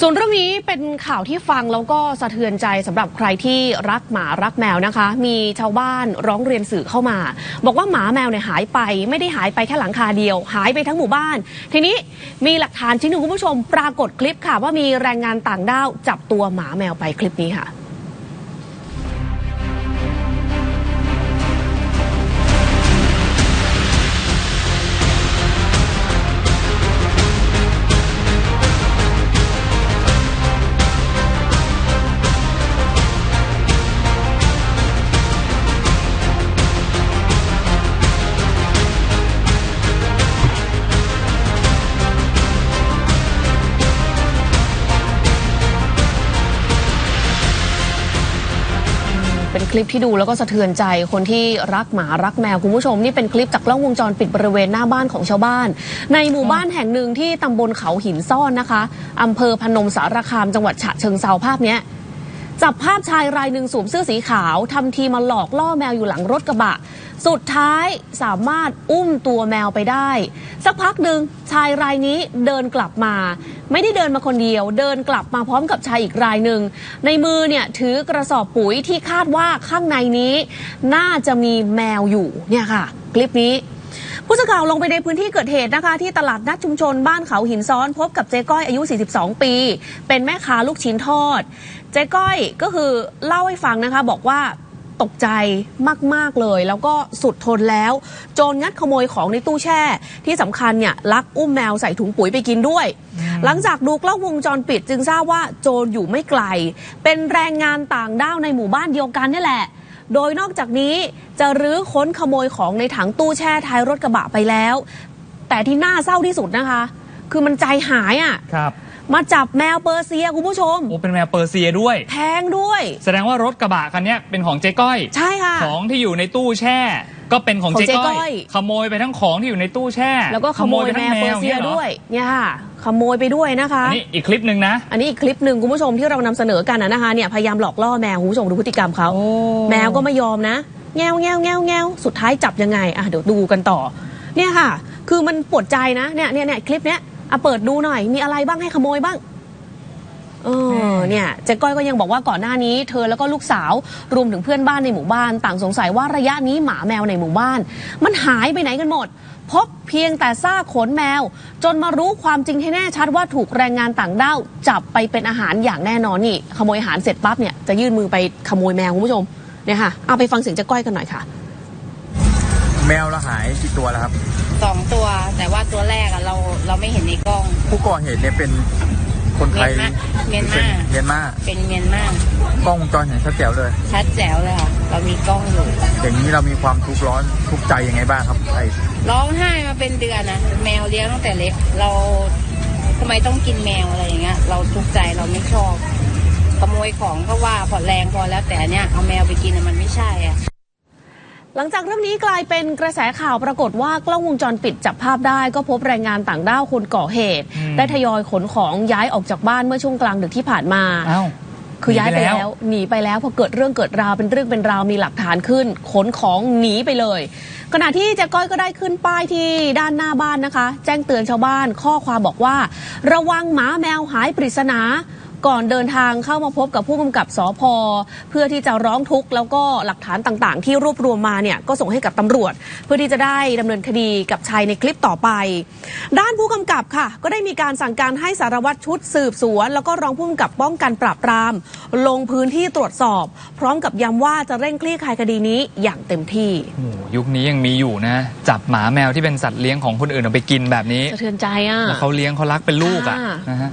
ส่วนเรื่องนี้เป็นข่าวที่ฟังแล้วก็สะเทือนใจสำหรับใครที่รักหมารักแมวนะคะ มีชาวบ้านร้องเรียนสื่อเข้ามา บอกว่าหมาแมวเนี่ยหายไป ไม่ได้หายไปแค่หลังคาเดียว หายไปทั้งหมู่บ้าน ทีนี้มีหลักฐานชิ้นหนึ่งคุณผู้ชม ปรากฏคลิปค่ะว่ามีแรงงานต่างด้าวจับตัวหมาแมวไปคลิปนี้ค่ะ เป็นคลิปที่ดูแล้วก็สะเทือนใจคนที่รักหมารักแมวคุณผู้ชม นี่เป็นคลิปจากกล้องวงจรปิดบริเวณหน้าบ้านของชาวบ้าน ในหมู่บ้านแห่งหนึ่งที่ตำบลเขาหินซ่อนนะคะอำเภอพนมสารคามจังหวัดฉะเชิงเซาภาพเนี้ย จับภาพชายรายหนึ่งสวมเสื้อสีขาวทำทีมาหลอกล่อแมวอยู่หลังรถกระบะ สุดท้ายสามารถอุ้มตัวแมวไปได้ สักพักหนึ่งชายรายนี้เดินกลับมา ไม่ได้เดินมาคนเดียว เดินกลับมาพร้อมกับชายอีกรายหนึ่ง ในมือเนี่ยถือกระสอบปุ๋ยที่คาดว่าข้างในนี้ น่าจะมีแมวอยู่เนี่ยค่ะ คลิปนี้ ผู้สื่อข่าวลงไปในพื้นที่เกิดเหตุนะคะ ที่ตลาดนัดชุมชนบ้านเขาหินซ้อนพบกับเจ๊ก้อยอายุ 42 ปี เป็นแม่ค้าลูกชิ้นทอด เจ๊ก้อยก็คือเล่าให้ฟังนะคะ บอกว่าตกใจมาก ๆ เลย แล้วก็สุดทนแล้ว โจรงัดขโมยของในตู้แช่ ที่สำคัญเนี่ยลักอุ้มแมวใส่ถุงปุ๋ยไปกินด้วย หลังจากดูกล้องวงจรปิดจึงทราบว่าโจรอยู่ไม่ไกล เป็นแรงงานต่างด้าวในหมู่บ้านเดียวกันนี่แหละ โดยนอกจากนี้จะรื้อค้นขโมยของในถังตู้แช่ท้ายรถกระบะไปแล้ว แต่ที่น่าเศร้าที่สุดนะคะ คือมันใจหายอะ่ะครับมาจับแมวเปอร์เซียคุณผู้ชม โอ้ เป็นแมวเปอร์เซียด้วย แพงด้วย แสดงว่ารถกระบะคันเนี้ยเป็นของเจ๊ก้อย ใช่ค่ะ ของที่อยู่ในตู้แช่ ก็เป็นของของเจ๊เจ๊ก้ก้ออยยขโมยไปทั้งของที่อยู่ในตู้แช่ แล้วก็ขโมยไปแมทั้งวเปอร์เซียงี้หรด้วย เนี่ยค่ะ ขโมยไปด้วยนะคะ อันนี้อีกคลิปหนึ่งนะ อันนี้อีกคลิปหนึ่งคุณผู้ชมที่เรานำเสนอกันนะนะคะเนี่ยพยายามหลอกล่อแมวคุณผู้ชมดูพฤติกรรมเขาโอ้แมวก็ไม่ยอมนะแงวแงวแงวแงวสุดท้ายจับยังไงอะเดี๋ยวดูกันต่อ เนี่ยค่ะ คือมันปวดใจนะเนี่ยเนี่ยเนี่ยคลิปเนี้ยอะเปิดดูหน่อยมีอะไรบ้างให้ขโมยบ้าง เออเนี่ยเจ๊ก้อยก็ยังบอกว่าก่อนหน้านี้เธอแล้วก็ลูกสาวรวมถึงเพื่อนบ้านในหมู่บ้าน ต่างสงสัยว่าระยะนี้หมาแมวในหมู่บ้าน มันหายไปไหนกันหมด พบเพียงแต่ซากขนแมว จนมารู้ความจริงให้แน่ชัดว่าถูกแรงงานต่างด้าวจับไปเป็นอาหารอย่างแน่นอนนี่ ขโมยอาหารเสร็จปั๊บเนี่ยจะยื่นมือไปขโมยแมวคุณผู้ชมเนี่ยค่ะเอาไปฟังเสียงเจ๊ก้อยกันหน่อยค่ะ แมวเราหายกี่ตัวแล้วครับสองตัวแต่ว่าตัวแรกอะเราเราไม่เห็นในกล้อง ผู้ก่อเหตุเนี่ยเป็น คนไทยเมียนมาเมียนมาเป็นเมียนมากล้องวงจรเห็นชัดแจ๋วเลย ชัดแจ๋วเลยค่ะ เรามีกล้องอยู่อย่างนี้เรามีความทุกข์ร้อนทุกข์ใจยังไงบ้างครับไอ้ร้องไห้มาเป็นเดือนนะแมวเลี้ยงตั้งแต่เล็กเราทำไมต้องกินแมวอะไรอย่างเงี้ย เราทุกข์ใจเราไม่ชอบขโมยของก็ว่าพอแรงพอแล้วแต่อันเนี้ยเอาแมวไปกินอะมันไม่ใช่อะ หลังจากเรื่องนี้กลายเป็นกระแสข่าวปรากฏว่ากล้องวงจรปิดจับภาพได้ก็พบแรงงานต่างด้าวคนก่อเหตุอืมได้ทยอยขนของย้ายออกจากบ้านเมื่อช่วงกลางดึกที่ผ่านมาเอ้าคือย้ายไปหนีไปแล้แล้ววหนีไปแล้วพอเกิดเรื่องเกิดราวเป็นเรื่องเป็นราวมีหลักฐานขึ้น ขนของหนีไปเลย ขณะที่เจ๊ก้อยก็ได้ขึ้นป้ายที่ด้านหน้าบ้านนะคะ แจ้งเตือนชาวบ้านข้อความบอกว่า ระวังหมาแมวหายปริศนา ก่อนเดินทางเข้ามาพบกับผู้กำกับสพเพื่อที่จะร้องทุกข์แล้วก็หลักฐานต่างๆ ที่รวบรวมมาเนี่ยก็ส่งให้กับตำรวจ เพื่อที่จะได้ดำเนินคดีกับชายในคลิปต่อไป ด้านผู้กำกับค่ะ ก็ได้มีการสั่งการให้สารวัตรชุดสืบสวน แล้วก็รองผู้กำกับป้องกันปราบปราม ลงพื้นที่ตรวจสอบ พร้อมกับย้ำว่าจะเร่งคลี่คลายคดีนี้อย่างเต็มที่โอ้โหยุคนี้ยังมีอยู่นะ จับหมาแมวที่เป็นสัตว์เลี้ยงของคนอื่นเอาไปกินแบบนี้สะเทือนใจอะแล้วเขาเลี้ยงเขารักเป็นลูกอะอ่าน นะฮะ